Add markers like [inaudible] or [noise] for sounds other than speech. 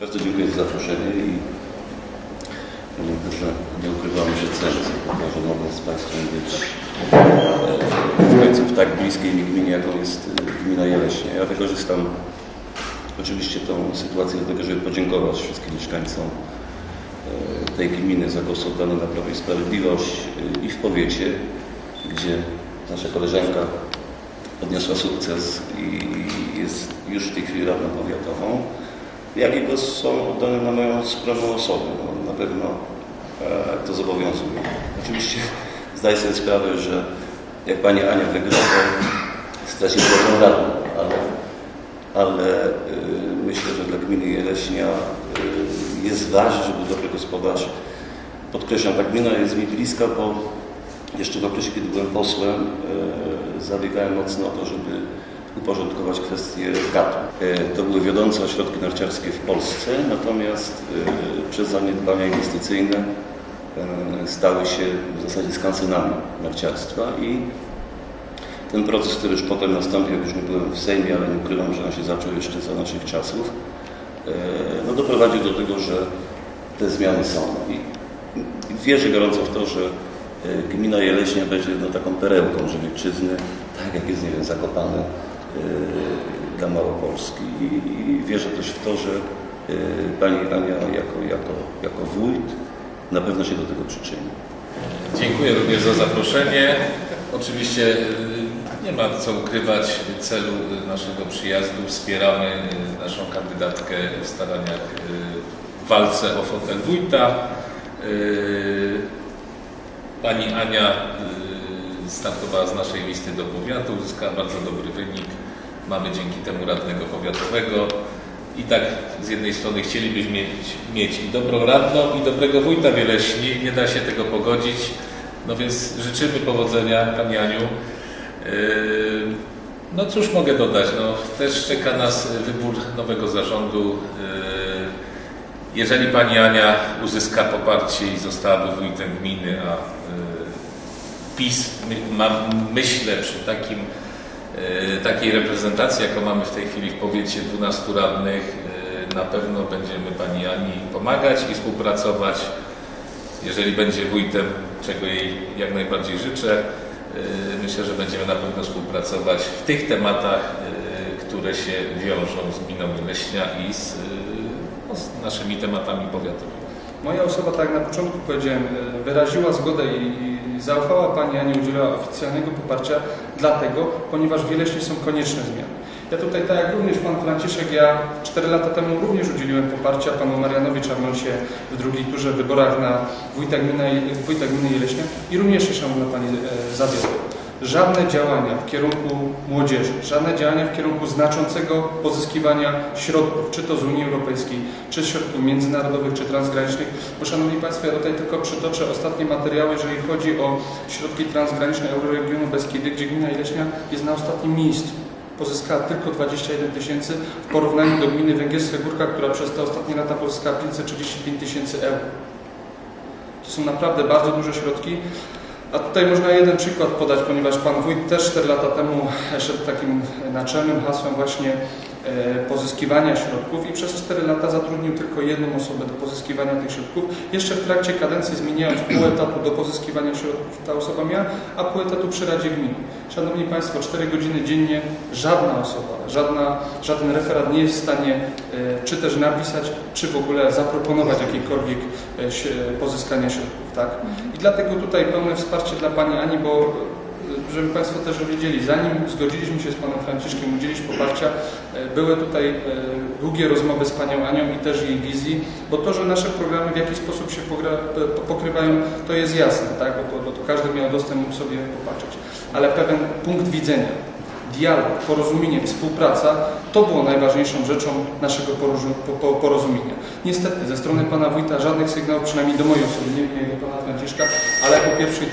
Bardzo dziękuję za zaproszenie i Piotrze, nie ukrywamy, że cenię to, że mogę z Państwem być e, w końcu w tak bliskiej mi gminie, jaką jest e, gmina Jeleśnie. Ja wykorzystam oczywiście tą sytuację do tego, żeby podziękować wszystkim mieszkańcom e, tej gminy za głos oddany na Prawo i Sprawiedliwość i w powiecie, gdzie nasza koleżanka odniosła sukces i jest już w tej chwili radną powiatową, jak i są oddane na moją skromną osobę. No, na pewno e, to zobowiązuje. Oczywiście zdaję sobie sprawę, że jak Pani Ania wygra, to straci dobrą radę, ale, ale y, myślę, że dla gminy Jeleśnia y, jest ważne, żeby dobry gospodarz podkreślam, ta gmina jest mi bliska, bo jeszcze w okresie, kiedy byłem posłem, e, zabiegałem mocno o to, żeby uporządkować kwestie GAT-u. E, To były wiodące ośrodki narciarskie w Polsce, natomiast e, przez zaniedbania inwestycyjne e, stały się w zasadzie skansynami narciarstwa i ten proces, który już potem nastąpił, już nie byłem w Sejmie, ale nie ukrywam, że on się zaczął jeszcze za naszych czasów, no doprowadził do tego, że te zmiany są. I wierzę gorąco w to, że gmina Jeleśnia będzie no, taką perełką Żywiecczyzny, tak jak jest, nie wiem, Zakopane dla Małopolski. I, wierzę też w to, że e, Pani Ania jako, jako, jako wójt na pewno się do tego przyczyni. Dziękuję również za zaproszenie. Oczywiście y, nie ma co ukrywać celu y, naszego przyjazdu. Wspieramy y, naszą kandydatkę w staraniach y, w walce o fotel wójta. Y, Pani Ania y, startowała z naszej listy do powiatu, uzyskała bardzo dobry wynik. Mamy dzięki temu radnego powiatowego. I tak z jednej strony chcielibyśmy mieć, mieć i dobrą radną, i dobrego wójta Wieleśni. Nie da się tego pogodzić. No więc życzymy powodzenia Pani Aniu. Yy, No cóż mogę dodać, no też czeka nas wybór nowego zarządu. Yy, Jeżeli Pani Ania uzyska poparcie i zostałaby wójtem gminy, a yy, PiS, my, mam, myślę przy takim takiej reprezentacji, jaką mamy w tej chwili w powiecie 12 radnych, e, na pewno będziemy Pani Ani pomagać i współpracować. Jeżeli będzie wójtem, czego jej jak najbardziej życzę, e, myślę, że będziemy na pewno współpracować w tych tematach, e, które się wiążą z gminą Leśnia i z, e, no, z naszymi tematami powiatowymi. Moja osoba, tak jak na początku powiedziałem, e, wyraziła zgodę i zaufała Pani, a nie udzieliła oficjalnego poparcia, dlatego, ponieważ w Wieleśnie są konieczne zmiany. Ja tutaj, tak jak również Pan Franciszek, ja 4 lata temu również udzieliłem poparcia Panu Marianowi Czarnosie w drugiej turze w wyborach na wójta gminy, wójta gminy i również się, Szanowna Pani, e, zawiodłem. Żadne działania w kierunku młodzieży, żadne działania w kierunku znaczącego pozyskiwania środków, czy to z Unii Europejskiej, czy z środków międzynarodowych, czy transgranicznych. Bo Szanowni Państwo, ja tutaj tylko przytoczę ostatnie materiały, jeżeli chodzi o środki transgraniczne Euroregionu Beskidy, gdzie gmina Ileśnia jest na ostatnim miejscu. Pozyskała tylko 21 tysięcy w porównaniu do gminy Węgierska Górka, która przez te ostatnie lata pozyskała 535 tysięcy euro. To są naprawdę bardzo duże środki. A tutaj można jeden przykład podać, ponieważ Pan Wójt też 4 lata temu szedł takim naczelnym hasłem właśnie pozyskiwania środków i przez 4 lata zatrudnił tylko jedną osobę do pozyskiwania tych środków. Jeszcze w trakcie kadencji zmieniając pół [clears throat] etatu do pozyskiwania środków ta osoba miała, a pół etatu przy Radzie Gminy. Szanowni Państwo, 4 godziny dziennie żadna osoba, żadna, żaden referat nie jest w stanie e, czy też napisać, czy w ogóle zaproponować jakiejkolwiek e, pozyskania środków. Tak? I dlatego tutaj pełne wsparcie dla Pani Ani, bo e, żeby Państwo też wiedzieli, zanim zgodziliśmy się z Panem Franciszkiem udzielić poparcia, e, były tutaj e, długie rozmowy z Panią Anią i też jej wizji, bo to, że nasze programy w jakiś sposób się pokrywają, to jest jasne, tak? bo, to, bo to każdy miał dostęp mógł sobie popatrzeć. Ale pewien punkt widzenia, dialog, porozumienie, współpraca, to było najważniejszą rzeczą naszego porozu- po- po- porozumienia. Niestety ze strony Pana Wójta żadnych sygnałów, przynajmniej do mojej osoby, nie do Pana Franciszka, ale po pierwszej